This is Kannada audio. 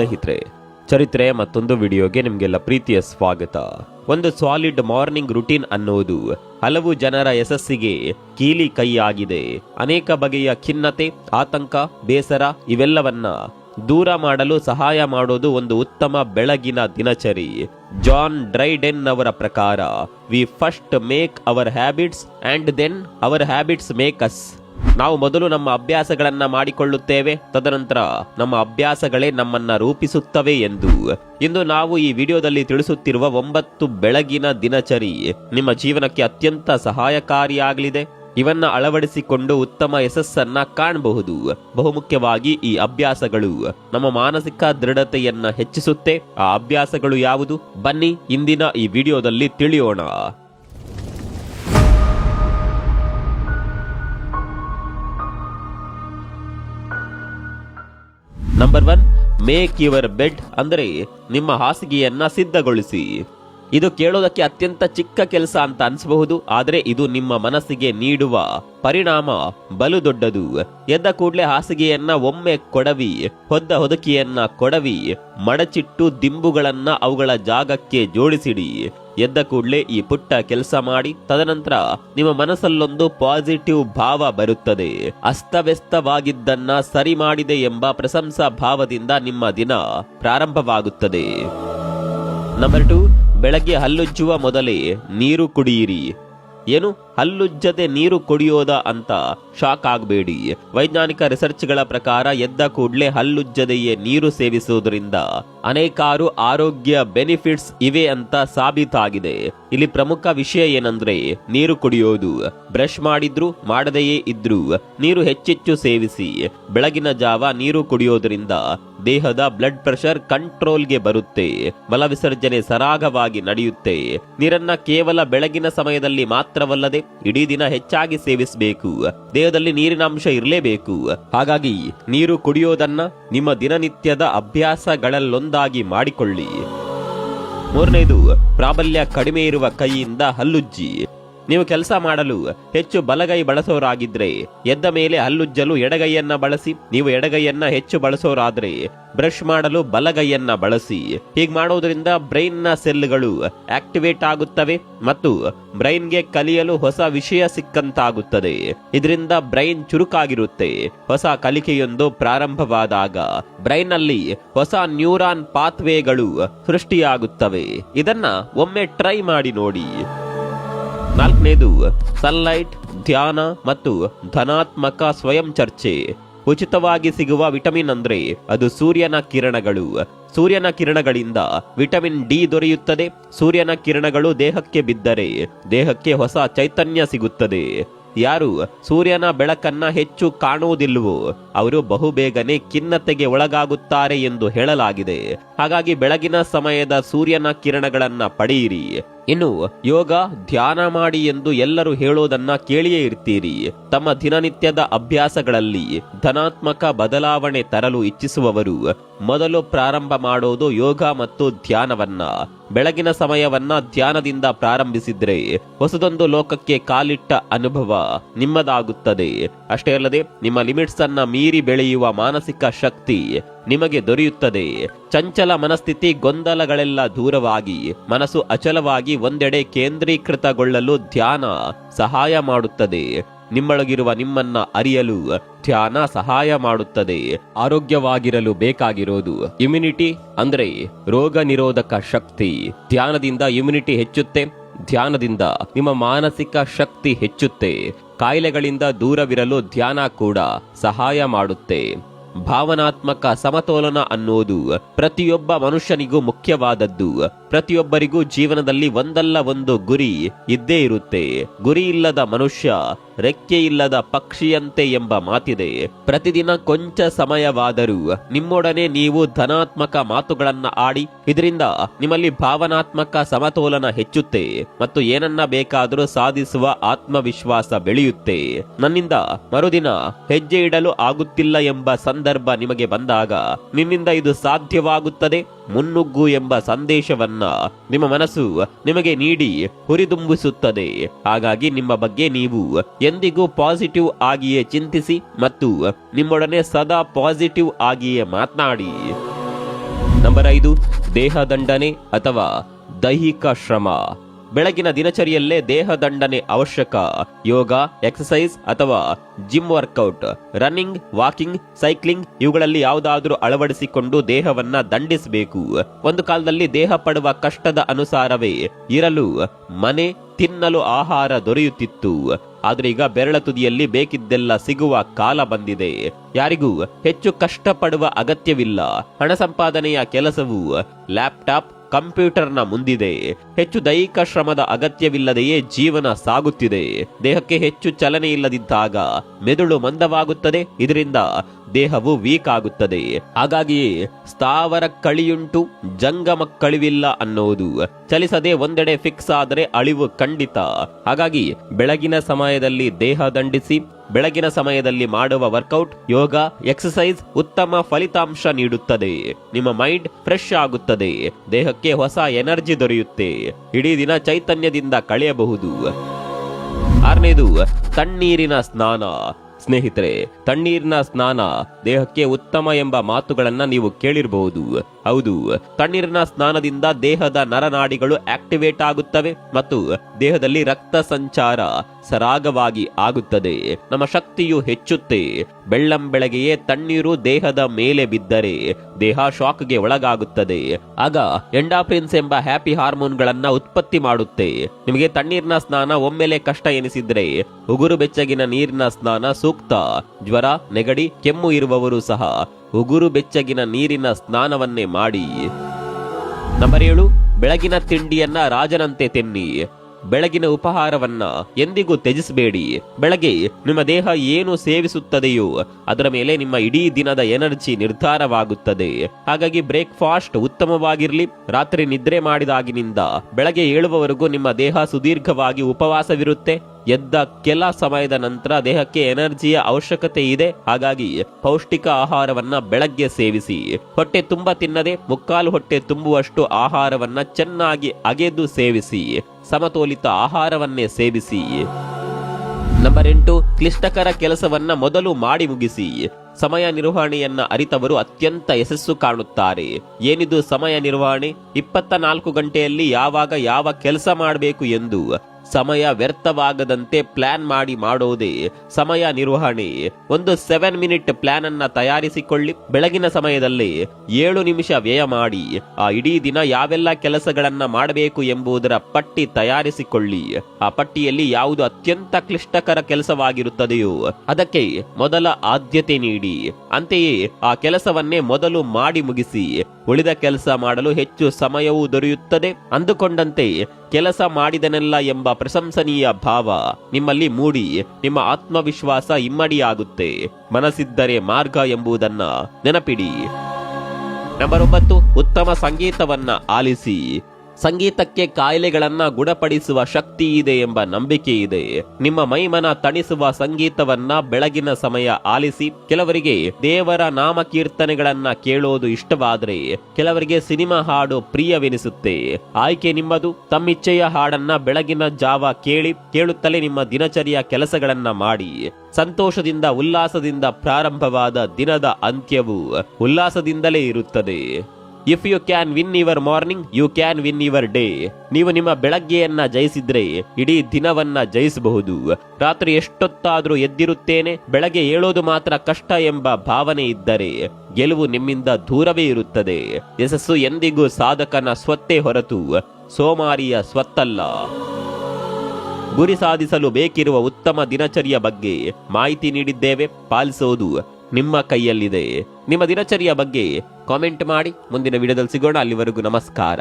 ಸ್ನೇಹಿತರೆ, ಚರಿತ್ರೆ ಮತ್ತೊಂದು ವಿಡಿಯೋಗೆ ನಿಮಗೆಲ್ಲ ಪ್ರೀತಿಯ ಸ್ವಾಗತ. ಒಂದು ಸಾಲಿಡ್ ಮಾರ್ನಿಂಗ್ ರುಟೀನ್ ಅನ್ನೋದು ಹಲವು ಜನರ ಯಶಸ್ಸಿಗೆ ಕೀಲಿ ಕೈಯಾಗಿದೆ. ಅನೇಕ ಬಗೆಯ ಖಿನ್ನತೆ, ಆತಂಕ, ಬೇಸರ ಇವೆಲ್ಲವನ್ನ ದೂರ ಮಾಡಲು ಸಹಾಯ ಮಾಡೋದು ಒಂದು ಉತ್ತಮ ಬೆಳಗಿನ ದಿನಚರಿ. ಜಾನ್ ಡ್ರೈಡೆನ್ ಅವರ ಪ್ರಕಾರ, we first make our habits and then our habits make us. ನಾವು ಮೊದಲು ನಮ್ಮ ಅಭ್ಯಾಸಗಳನ್ನ ಮಾಡಿಕೊಳ್ಳುತ್ತೇವೆ, ತದನಂತರ ನಮ್ಮ ಅಭ್ಯಾಸಗಳೇ ನಮ್ಮನ್ನ ರೂಪಿಸುತ್ತವೆ ಎಂದು. ಇಂದು ನಾವು ಈ ವಿಡಿಯೋದಲ್ಲಿ ತಿಳಿಸುತ್ತಿರುವ ಒಂಬತ್ತು ಬೆಳಗಿನ ದಿನಚರಿ ನಿಮ್ಮ ಜೀವನಕ್ಕೆ ಅತ್ಯಂತ ಸಹಾಯಕಾರಿಯಾಗಲಿದೆ. ಇವನ್ನ ಅಳವಡಿಸಿಕೊಂಡು ಉತ್ತಮ ಯಶಸ್ಸನ್ನ ಕಾಣಬಹುದು. ಬಹುಮುಖ್ಯವಾಗಿ ಈ ಅಭ್ಯಾಸಗಳು ನಮ್ಮ ಮಾನಸಿಕ ದೃಢತೆಯನ್ನ ಹೆಚ್ಚಿಸುತ್ತೆ. ಆ ಅಭ್ಯಾಸಗಳು ಯಾವುದು? ಬನ್ನಿ ಇಂದಿನ ಈ ವಿಡಿಯೋದಲ್ಲಿ ತಿಳಿಯೋಣ. Number one make your bed ಅಂದರೆ ನಿಮ್ಮ ಹಾಸಿಗೆಯನ್ನ ಸಿದ್ಧಗೊಳಿಸಿ. ಇದು ಕೇಳೋದಕ್ಕೆ ಅತ್ಯಂತ ಚಿಕ್ಕ ಕೆಲಸ ಅಂತ ಅನ್ಸಬಹುದು, ಆದರೆ ಇದು ನಿಮ್ಮ ಮನಸ್ಸಿಗೆ ನೀಡುವ ಪರಿಣಾಮ, ಬಲು ದೊಡ್ಡದು. ಎದ್ದ ಕೂಡಲೇ ಹಾಸಿಗೆಯನ್ನ ಒಮ್ಮೆ ಕೊಡವಿ, ಹೊದ್ದ ಹೊದಕಿಯನ್ನ ಕೊಡವಿ, ಮಡಚಿಟ್ಟು ದಿಂಬುಗಳನ್ನ ಅವುಗಳ ಜಾಗಕ್ಕೆ ಜೋಡಿಸಿಡಿ. ಎದ್ದ ಕೂಡಲೇ ಈ ಪುಟ್ಟ ಕೆಲಸ ಮಾಡಿ, ತದನಂತರ ನಿಮ್ಮ ಮನಸ್ಸಲ್ಲೊಂದು ಪಾಸಿಟಿವ್ ಭಾವ ಬರುತ್ತದೆ. ಅಸ್ತವ್ಯಸ್ತವಾಗಿದ್ದನ್ನ ಸರಿ ಮಾಡಿದೆ ಎಂಬ ಪ್ರಶಂಸಾ ಭಾವದಿಂದ ನಿಮ್ಮ ದಿನ ಪ್ರಾರಂಭವಾಗುತ್ತದೆ. ನಂಬರ್ ಟು ಬೆಳಗ್ಗೆ ಹಲ್ಲುಜ್ಜುವ ಮೊದಲೇ ನೀರು ಕುಡಿಯಿರಿ. ಏನು? ಹಲ್ಲುಜ್ಜದೆ ನೀರು ಕುಡಿಯೋದ ಅಂತ ಶಾಕ್ ಆಗಬೇಡಿ. ವೈಜ್ಞಾನಿಕ ರಿಸರ್ಚ್ಗಳ ಪ್ರಕಾರ ಎದ್ದ ಕೂಡಲೇ ಹಲ್ಲುಜ್ಜದೆಯೇ ನೀರು ಸೇವಿಸುವುದರಿಂದ ಅನೇಕಾರು ಆರೋಗ್ಯ ಬೆನಿಫಿಟ್ಸ್ ಇವೆ ಅಂತ ಸಾಬೀತಾಗಿದೆ. ಇಲ್ಲಿ ಪ್ರಮುಖ ವಿಷಯ ಏನಂದ್ರೆ ನೀರು ಕುಡಿಯೋದು. ಬ್ರಷ್ ಮಾಡಿದ್ರು ಮಾಡದೆಯೇ ಇದ್ರು ನೀರು ಹೆಚ್ಚೆಚ್ಚು ಸೇವಿಸಿ. ಬೆಳಗಿನ ಜಾವ ನೀರು ಕುಡಿಯೋದ್ರಿಂದ ದೇಹದ ಬ್ಲಡ್ ಪ್ರೆಷರ್ ಕಂಟ್ರೋಲ್ಗೆ ಬರುತ್ತೆ. ಮಲವಿಸರ್ಜನೆ ಸರಾಗವಾಗಿ ನಡೆಯುತ್ತೆ. ನೀರನ್ನ ಕೇವಲ ಬೆಳಗಿನ ಸಮಯದಲ್ಲಿ ಮಾತ್ರವಲ್ಲದೆ ಇಡೀ ದಿನ ಹೆಚ್ಚಾಗಿ ಸೇವಿಸಬೇಕು. ದೇಹದಲ್ಲಿ ನೀರಿನ ಅಂಶ ಇರಲೇಬೇಕು. ಹಾಗಾಗಿ ನೀರು ಕುಡಿಯೋದನ್ನ ನಿಮ್ಮ ದಿನನಿತ್ಯದ ಅಭ್ಯಾಸಗಳಲ್ಲೊಂದಾಗಿ ಮಾಡಿಕೊಳ್ಳಿ. ಮೂರನೇದು, ಪ್ರಾಬಲ್ಯ ಕಡಿಮೆ ಇರುವ ಕೈಯಿಂದ ಹಲ್ಲುಜ್ಜಿ. ನೀವು ಕೆಲಸ ಮಾಡಲು ಹೆಚ್ಚು ಬಲಗೈ ಬಳಸೋರಾಗಿದ್ರೆ, ಎದ್ದ ಮೇಲೆ ಹಲ್ಲುಜ್ಜಲು ಎಡಗೈಯನ್ನ ಬಳಸಿ, ನೀವು ಎಡಗೈಯನ್ನ ಹೆಚ್ಚು ಬಳಸೋರಾದ್ರೆ, ಬ್ರಷ್ ಮಾಡಲು ಬಲಗೈಯನ್ನ ಬಳಸಿ. ಹೀಗೆ ಮಾಡೋದ್ರಿಂದ ಬ್ರೈನ್ನ ಸೆಲ್ಗಳು ಆಕ್ಟಿವೇಟ್ ಆಗುತ್ತವೆ ಮತ್ತು ಬ್ರೈನ್ಗೆ ಕಲಿಯಲು ಹೊಸ ವಿಷಯ ಸಿಕ್ಕಂತಾಗುತ್ತದೆ. ಇದರಿಂದ ಬ್ರೈನ್ ಚುರುಕಾಗಿರುತ್ತೆ. ಹೊಸ ಕಲಿಕೆಯೊಂದು ಪ್ರಾರಂಭವಾದಾಗ ಬ್ರೈನ್ ಅಲ್ಲಿ ಹೊಸ ನ್ಯೂರಾನ್ ಪಾತ್ವೇಗಳು ಸೃಷ್ಟಿಯಾಗುತ್ತವೆ. ಇದನ್ನ ಒಮ್ಮೆ ಟ್ರೈ ಮಾಡಿ ನೋಡಿ. ನಾಲ್ಕನೇದು ಸನ್ಲೈಟ್ ಧ್ಯಾನ ಮತ್ತು ಧನಾತ್ಮಕ ಸ್ವಯಂ ಚರ್ಚೆ. ಉಚಿತವಾಗಿ ಸಿಗುವ ವಿಟಮಿನ್ ಅಂದ್ರೆ ಅದು ಸೂರ್ಯನ ಕಿರಣಗಳು. ಸೂರ್ಯನ ಕಿರಣಗಳಿಂದ ವಿಟಮಿನ್ ಡಿ ದೊರೆಯುತ್ತದೆ. ಸೂರ್ಯನ ಕಿರಣಗಳು ದೇಹಕ್ಕೆ ಬಿದ್ದರೆ ದೇಹಕ್ಕೆ ಹೊಸ ಚೈತನ್ಯ ಸಿಗುತ್ತದೆ. ಯಾರು ಸೂರ್ಯನ ಬೆಳಕನ್ನ ಹೆಚ್ಚು ಕಾಣುವುದಿಲ್ಲವೋ, ಅವರು ಬಹುಬೇಗನೆ ಖಿನ್ನತೆಗೆ ಒಳಗಾಗುತ್ತಾರೆ ಎಂದು ಹೇಳಲಾಗಿದೆ. ಹಾಗಾಗಿ ಬೆಳಗಿನ ಸಮಯದ ಸೂರ್ಯನ ಕಿರಣಗಳನ್ನ ಪಡೆಯಿರಿ. ಇನ್ನು ಯೋಗ, ಧ್ಯಾನ ಮಾಡಿ ಎಂದು ಎಲ್ಲರೂ ಹೇಳೋದನ್ನ ಕೇಳಿಯೇ ಇರ್ತೀರಿ. ತಮ್ಮ ದಿನನಿತ್ಯದ ಅಭ್ಯಾಸಗಳಲ್ಲಿ ಧನಾತ್ಮಕ ಬದಲಾವಣೆ ತರಲು ಇಚ್ಛಿಸುವವರು ಮೊದಲು ಪ್ರಾರಂಭ ಮಾಡೋದು ಯೋಗ ಮತ್ತು ಧ್ಯಾನವನ್ನ. ಬೆಳಗಿನ ಸಮಯವನ್ನ ಧ್ಯಾನದಿಂದ ಪ್ರಾರಂಭಿಸಿದ್ರೆ ಹೊಸದೊಂದು ಲೋಕಕ್ಕೆ ಕಾಲಿಟ್ಟ ಅನುಭವ ನಿಮ್ಮದಾಗುತ್ತದೆ. ಅಷ್ಟೇ ಅಲ್ಲದೆ ನಿಮ್ಮ ಲಿಮಿಟ್ಸ್ ಅನ್ನ ಮೀರಿ ಬೆಳೆಯುವ ಮಾನಸಿಕ ಶಕ್ತಿ ನಿಮಗೆ ದೊರೆಯುತ್ತದೆ. ಚಂಚಲ ಮನಸ್ಥಿತಿ ಗೊಂದಲಗಳೆಲ್ಲ ದೂರವಾಗಿ, ಮನಸ್ಸು ಅಚಲವಾಗಿ ಒಂದೆಡೆ ಕೇಂದ್ರೀಕೃತಗೊಳ್ಳಲು ಧ್ಯಾನ ಸಹಾಯ ಮಾಡುತ್ತದೆ. ನಿಮ್ಮೊಳಗಿರುವ ನಿಮ್ಮನ್ನ ಅರಿಯಲು ಧ್ಯಾನ ಸಹಾಯ ಮಾಡುತ್ತದೆ. ಆರೋಗ್ಯವಾಗಿರಲು ಬೇಕಾಗಿರೋದು ಇಮ್ಯುನಿಟಿ ಅಂದ್ರೆ ರೋಗ ನಿರೋಧಕ ಶಕ್ತಿ. ಧ್ಯಾನದಿಂದ ಇಮ್ಯುನಿಟಿ ಹೆಚ್ಚುತ್ತೆ, ಧ್ಯಾನದಿಂದ ನಿಮ್ಮ ಮಾನಸಿಕ ಶಕ್ತಿ ಹೆಚ್ಚುತ್ತೆ. ಕಾಯಿಲೆಗಳಿಂದ ದೂರವಿರಲು ಧ್ಯಾನ ಕೂಡ ಸಹಾಯ ಮಾಡುತ್ತೆ. ಭಾವನಾತ್ಮಕ ಸಮತೋಲನ ಅನ್ನೋದು ಪ್ರತಿಯೊಬ್ಬ ಮನುಷ್ಯನಿಗೂ ಮುಖ್ಯವಾದದ್ದು. ಪ್ರತಿಯೊಬ್ಬರಿಗೂ ಜೀವನದಲ್ಲಿ ಒಂದಲ್ಲ ಒಂದು ಗುರಿ ಇದ್ದೇ ಇರುತ್ತೆ. ಗುರಿ ಇಲ್ಲದ ಮನುಷ್ಯ, ರೆಕ್ಕೆ ಇಲ್ಲದ ಪಕ್ಷಿಯಂತೆ ಎಂಬ ಮಾತಿದೆ. ಪ್ರತಿದಿನ ಕೊಂಚ ಸಮಯವಾದರೂ ನಿಮ್ಮೊಡನೆ ನೀವು ಧನಾತ್ಮಕ ಮಾತುಗಳನ್ನ ಆಡಿ, ಇದರಿಂದ ನಿಮ್ಮಲ್ಲಿ ಭಾವನಾತ್ಮಕ ಸಮತೋಲನ ಹೆಚ್ಚುತ್ತೆ ಮತ್ತು ಏನನ್ನ ಬೇಕಾದರೂ ಸಾಧಿಸುವ ಆತ್ಮವಿಶ್ವಾಸ ಬೆಳೆಯುತ್ತೆ. ನನ್ನಿಂದ ಮರುದಿನ ಹೆಜ್ಜೆ ಇಡಲು ಆಗುತ್ತಿಲ್ಲ ಎಂಬ ಸಂದರ್ಭ ನಿಮಗೆ ಬಂದಾಗ ನಿನ್ನಿಂದ ಇದು ಸಾಧ್ಯವಾಗುತ್ತದೆ? ಮುನ್ನುಗ್ಗು ಎಂಬ ಸಂದೇಶವನ್ನ ನಿಮ್ಮ ಮನಸ್ಸು ನಿಮಗೆ ನೀಡಿ ಹುರಿದುಂಬಿಸುತ್ತದೆ. ಹಾಗಾಗಿ ನಿಮ್ಮ ಬಗ್ಗೆ ನೀವು ಎಂದಿಗೂ ಪಾಸಿಟಿವ್ ಆಗಿಯೇ ಚಿಂತಿಸಿ ಮತ್ತು ನಿಮ್ಮೊಡನೆ ಸದಾ ಪಾಸಿಟಿವ್ ಆಗಿಯೇ ಮಾತನಾಡಿ. ನಂಬರ್ ಐದು ದೇಹದಂಡನೆ ಅಥವಾ ದೈಹಿಕ ಶ್ರಮ. ಬೆಳಗಿನ ದಿನಚರಿಯಲ್ಲೇ ದೇಹದಂಡನೆ ಅವಶ್ಯಕ. ಯೋಗ ಎಕ್ಸಸೈಸ್ ಅಥವಾ gym workout, running, walking, cycling ಇವುಗಳಲ್ಲಿ ಯಾವುದಾದ್ರೂ ಅಳವಡಿಸಿಕೊಂಡು ದೇಹವನ್ನ ದಂಡಿಸಬೇಕು. ಒಂದು ಕಾಲದಲ್ಲಿ ದೇಹ ಪಡುವ ಕಷ್ಟದ ಅನುಸಾರವೇ ಇರಲು ಮನೆ ತಿನ್ನಲು ಆಹಾರ ದೊರೆಯುತ್ತಿತ್ತು. ಆದ್ರೆ ಈಗ ಬೆರಳ ತುದಿಯಲ್ಲಿ ಬೇಕಿದ್ದೆಲ್ಲ ಸಿಗುವ ಕಾಲ ಬಂದಿದೆ. ಯಾರಿಗೂ ಹೆಚ್ಚು ಕಷ್ಟಪಡುವ ಅಗತ್ಯವಿಲ್ಲ. ಹಣ ಸಂಪಾದನೆಯ ಕೆಲಸವು, ಲ್ಯಾಪ್ಟಾಪ್ ಕಂಪ್ಯೂಟರ್ನ ಮುಂದಿದೆ. ಹೆಚ್ಚು ದೈಹಿಕ ಶ್ರಮದ ಅಗತ್ಯವಿಲ್ಲದೆಯೇ ಜೀವನ ಸಾಗುತ್ತಿದೆ. ದೇಹಕ್ಕೆ ಹೆಚ್ಚು ಚಲನೆ ಇಲ್ಲದಿದ್ದಾಗ ಮೆದುಳು ಮಂದವಾಗುತ್ತದೆ, ಇದರಿಂದ ದೇಹವು ವೀಕ್ ಆಗುತ್ತದೆ. ಹಾಗಾಗಿಯೇ ಸ್ಥಾವರ ಕಳಿಯುಂಟು, ಜಂಗಮ ಕಳಿವಿಲ್ಲ ಅನ್ನೋದು. ಚಲಿಸದೆ ಒಂದೆಡೆ ಫಿಕ್ಸ್ ಆದರೆ ಅಳಿವು ಖಂಡಿತ. ಹಾಗಾಗಿ ಬೆಳಗಿನ ಸಮಯದಲ್ಲಿ ದೇಹ ದಂಡಿಸಿ ಬೆಳಗಿನ ಸಮಯದಲ್ಲಿ ಮಾಡುವ ವರ್ಕೌಟ್, ಯೋಗ ಎಕ್ಸಸೈಸ್ ಉತ್ತಮ ಫಲಿತಾಂಶ ನೀಡುತ್ತದೆ. ನಿಮ್ಮ ಮೈಂಡ್ ಫ್ರೆಶ್ ಆಗುತ್ತದೆ. ದೇಹಕ್ಕೆ ಹೊಸ ಎನರ್ಜಿ ದೊರೆಯುತ್ತೆ. ಇಡೀ ದಿನ ಚೈತನ್ಯದಿಂದ ಕಳೆಯಬಹುದು. ಆರನೇದು, ತಣ್ಣೀರಿನ ಸ್ನಾನ. ಸ್ನೇಹಿತರೆ, ತಣ್ಣೀರಿನ ಸ್ನಾನ ದೇಹಕ್ಕೆ ಉತ್ತಮ ಎಂಬ ಮಾತುಗಳನ್ನು ನೀವು ಕೇಳಿರಬಹುದು ಹೌದು ತಣ್ಣೀರಿನ ಸ್ನಾನದಿಂದ ದೇಹದ ನರನಾಡಿಗಳು ಆಕ್ಟಿವೇಟ್ ಆಗುತ್ತವೆ ಮತ್ತು ದೇಹದಲ್ಲಿ ರಕ್ತ ಸಂಚಾರ ಸರಾಗವಾಗಿ ಆಗುತ್ತದೆ. ನಮ್ಮ ಶಕ್ತಿಯು ಹೆಚ್ಚುತ್ತೆ. ಬೆಳ್ಳಂ ಬೆಳಗ್ಗೆಯೇ ತಣ್ಣೀರು ದೇಹದ ಮೇಲೆ ಬಿದ್ದರೆ ದೇಹ ಶಾಕ್ಗೆ ಒಳಗಾಗುತ್ತದೆ. ಆಗ ಎಂಡಾಫ್ರಿನ್ಸ್ ಎಂಬ ಹ್ಯಾಪಿ ಹಾರ್ಮೋನ್ಗಳನ್ನ ಉತ್ಪತ್ತಿ ಮಾಡುತ್ತೆ. ನಿಮಗೆ ತಣ್ಣೀರಿನ ಸ್ನಾನ ಒಮ್ಮೆಲೆ ಕಷ್ಟ ಎನಿಸಿದ್ರೆ ಉಗುರು ಬೆಚ್ಚಗಿನ ನೀರಿನ ಸ್ನಾನ ಸೂಕ್ತ. ಜ್ವರ, ನೆಗಡಿ, ಕೆಮ್ಮು ಇರುವವರು ಸಹ ಉಗುರು ಬೆಚ್ಚಗಿನ ನೀರಿನ ಸ್ನಾನವನ್ನೇ ಮಾಡಿ. ನಂಬರ್ ಏಳು, ಬೆಳಗಿನ ತಿಂಡಿಯನ್ನ ರಾಜನಂತೆ ತಿನ್ನಿ. ಬೆಳಗಿನ ಉಪಹಾರವನ್ನ ಎಂದಿಗೂ ತ್ಯಜಿಸಬೇಡಿ. ಬೆಳಗ್ಗೆ ನಿಮ್ಮ ದೇಹ ಏನು ಸೇವಿಸುತ್ತದೆಯೋ, ಅದರ ಮೇಲೆ ನಿಮ್ಮ ಇಡೀ ದಿನದ ಎನರ್ಜಿ ನಿರ್ಧಾರವಾಗುತ್ತದೆ. ಹಾಗಾಗಿ ಬ್ರೇಕ್ಫಾಸ್ಟ್ ಉತ್ತಮವಾಗಿರಲಿ. ರಾತ್ರಿ ನಿದ್ರೆ ಮಾಡಿದಾಗಿನಿಂದ ಬೆಳಗ್ಗೆ ಏಳುವವರೆಗೂ ನಿಮ್ಮ ದೇಹ ಸುದೀರ್ಘವಾಗಿ ಉಪವಾಸವಿರುತ್ತೆ. ಎದ್ದ ಕೆಲ ಸಮಯದ ನಂತರ ದೇಹಕ್ಕೆ ಎನರ್ಜಿಯ ಅವಶ್ಯಕತೆ ಇದೆ. ಹಾಗಾಗಿ ಪೌಷ್ಟಿಕ ಆಹಾರವನ್ನ ಬೆಳಗ್ಗೆ ಸೇವಿಸಿ. ಹೊಟ್ಟೆ ತುಂಬ ತಿನ್ನದೆ ಮುಕ್ಕಾಲು ಹೊಟ್ಟೆ ತುಂಬುವಷ್ಟು ಆಹಾರವನ್ನ ಚೆನ್ನಾಗಿ ಅಗೆದು ಸೇವಿಸಿ. ಸಮತೋಲಿತ ಆಹಾರವನ್ನೇ ಸೇವಿಸಿ. ನಂಬರ್ ಎಂಟು, ಕ್ಲಿಷ್ಟಕರ ಕೆಲಸವನ್ನ ಮೊದಲು ಮಾಡಿ ಮುಗಿಸಿ. ಸಮಯ ನಿರ್ವಹಣೆಯನ್ನ ಅರಿತವರು ಅತ್ಯಂತ ಯಶಸ್ಸು ಕಾಣುತ್ತಾರೆ. ಏನಿದು ಸಮಯ ನಿರ್ವಹಣೆ? ಇಪ್ಪತ್ತ ನಾಲ್ಕು ಗಂಟೆಯಲ್ಲಿ ಯಾವಾಗ ಯಾವ ಕೆಲಸ ಮಾಡಬೇಕು ಎಂದು. ಸಮಯ ವ್ಯರ್ಥವಾಗದಂತೆ ಪ್ಲಾನ್ ಮಾಡಿ ಮಾಡೋದೇ ಸಮಯ ನಿರ್ವಹಣೆ. ಒಂದು ಸೆವೆನ್ ಮಿನಿಟ್ ಪ್ಲಾನ್ ಅನ್ನ ತಯಾರಿಸಿಕೊಳ್ಳಿ. ಬೆಳಗಿನ ಸಮಯದಲ್ಲಿ ಏಳು ನಿಮಿಷ ವ್ಯಯ ಮಾಡಿ. ಆ ಇಡೀ ದಿನ ಯಾವೆಲ್ಲ ಕೆಲಸಗಳನ್ನ ಮಾಡಬೇಕು ಎಂಬುದರ ಪಟ್ಟಿ ತಯಾರಿಸಿಕೊಳ್ಳಿ. ಆ ಪಟ್ಟಿಯಲ್ಲಿ ಯಾವುದು ಅತ್ಯಂತ ಕ್ಲಿಷ್ಟಕರ ಕೆಲಸವಾಗಿರುತ್ತದೆಯೋ ಅದಕ್ಕೆ ಮೊದಲ ಆದ್ಯತೆ ನೀಡಿ. ಅಂತೆಯೇ ಆ ಕೆಲಸವನ್ನೇ ಮೊದಲು ಮಾಡಿ ಮುಗಿಸಿ. ಉಳಿದ ಕೆಲಸ ಮಾಡಲು ಹೆಚ್ಚು ಸಮಯವೂ ದೊರೆಯುತ್ತದೆ. ಅಂದುಕೊಂಡಂತೆ ಕೆಲಸ ಮಾಡಿದನೆಲ್ಲ ಎಂಬ ಪ್ರಶಂಸನೀಯ ಭಾವ ನಿಮ್ಮಲ್ಲಿ ಮೂಡಿ, ನಿಮ್ಮ ಆತ್ಮವಿಶ್ವಾಸ ಇಮ್ಮಡಿಯಾಗುತ್ತೆ. ಮನಸ್ಸಿದ್ದರೆ ಮಾರ್ಗ ಎಂಬುದನ್ನ ನೆನಪಿಡಿ. ನಂಬರ್ ಒಂಬತ್ತು, ಉತ್ತಮ ಸಂಗೀತವನ್ನ ಆಲಿಸಿ. ಸಂಗೀತಕ್ಕೆ ಕಾಯಿಲೆಗಳನ್ನ ಗುಣಪಡಿಸುವ ಶಕ್ತಿ ಇದೆ ಎಂಬ ನಂಬಿಕೆ ಇದೆ. ನಿಮ್ಮ ಮೈಮನ ತಣಿಸುವ ಸಂಗೀತವನ್ನ ಬೆಳಗಿನ ಸಮಯ ಆಲಿಸಿ, ಕೆಲವರಿಗೆ ದೇವರ ನಾಮ ಕೀರ್ತನೆಗಳನ್ನ ಕೇಳೋದು ಇಷ್ಟವಾದ್ರೆ, ಕೆಲವರಿಗೆ ಸಿನಿಮಾ ಹಾಡು ಪ್ರಿಯವೆನಿಸುತ್ತೆ. ಆಯ್ಕೆ ನಿಮ್ಮದು, ತಮ್ಮಿಚ್ಛೆಯ ಹಾಡನ್ನ ಬೆಳಗಿನ ಜಾವ ಕೇಳಿ, ಕೇಳುತ್ತಲೇ ನಿಮ್ಮ ದಿನಚರಿಯ ಕೆಲಸಗಳನ್ನ ಮಾಡಿ. ಸಂತೋಷದಿಂದ, ಉಲ್ಲಾಸದಿಂದ ಪ್ರಾರಂಭವಾದ ದಿನದ ಅಂತ್ಯವು ಉಲ್ಲಾಸದಿಂದಲೇ ಇರುತ್ತದೆ. If you can win your morning you can win your day ನೀವು ನಿಮ್ಮ ಬೆಳಗ್ಗೆಯನ್ನ ಜಯಿಸಿದ್ರೆ, ಇಡೀ ದಿನವನ್ನ ಜಯಿಸಬಹುದು. ರಾತ್ರಿ ಎಷ್ಟೊತ್ತಾದ್ರೂ ಎದ್ದಿರುತ್ತೇನೆ, ಬೆಳಗ್ಗೆ ಏಳೋದು ಮಾತ್ರ ಕಷ್ಟ ಎಂಬ ಭಾವನೆ ಇದ್ದರೆ, ಗೆಲುವು ನಿಮ್ಮಿಂದ ದೂರವೇ ಇರುತ್ತದೆ. ಯಶಸ್ಸು ಎಂದಿಗೂ ಸಾಧಕನ ಸ್ವತ್ತೇ ಹೊರತು, ಸೋಮಾರಿಯ ಸ್ವತ್ತಲ್ಲ. ಗುರಿ ಸಾಧಿಸಲು ಬೇಕಿರುವ ಉತ್ತಮ ದಿನಚರಿಯ ಬಗ್ಗೆ ಮಾಹಿತಿ ನೀಡಿದ್ದೇವೆ, ಪಾಲಿಸೋದು ನಿಮ್ಮ ಕೈಯಲ್ಲಿದೆ ನಿಮ್ಮ ದಿನಚರಿಯ ಬಗ್ಗೆ ಕಾಮೆಂಟ್ ಮಾಡಿ. ಮುಂದಿನ ವಿಡಿಯೋದಲ್ಲಿ ಸಿಗೋಣ. ಅಲ್ಲಿವರೆಗೂ ನಮಸ್ಕಾರ.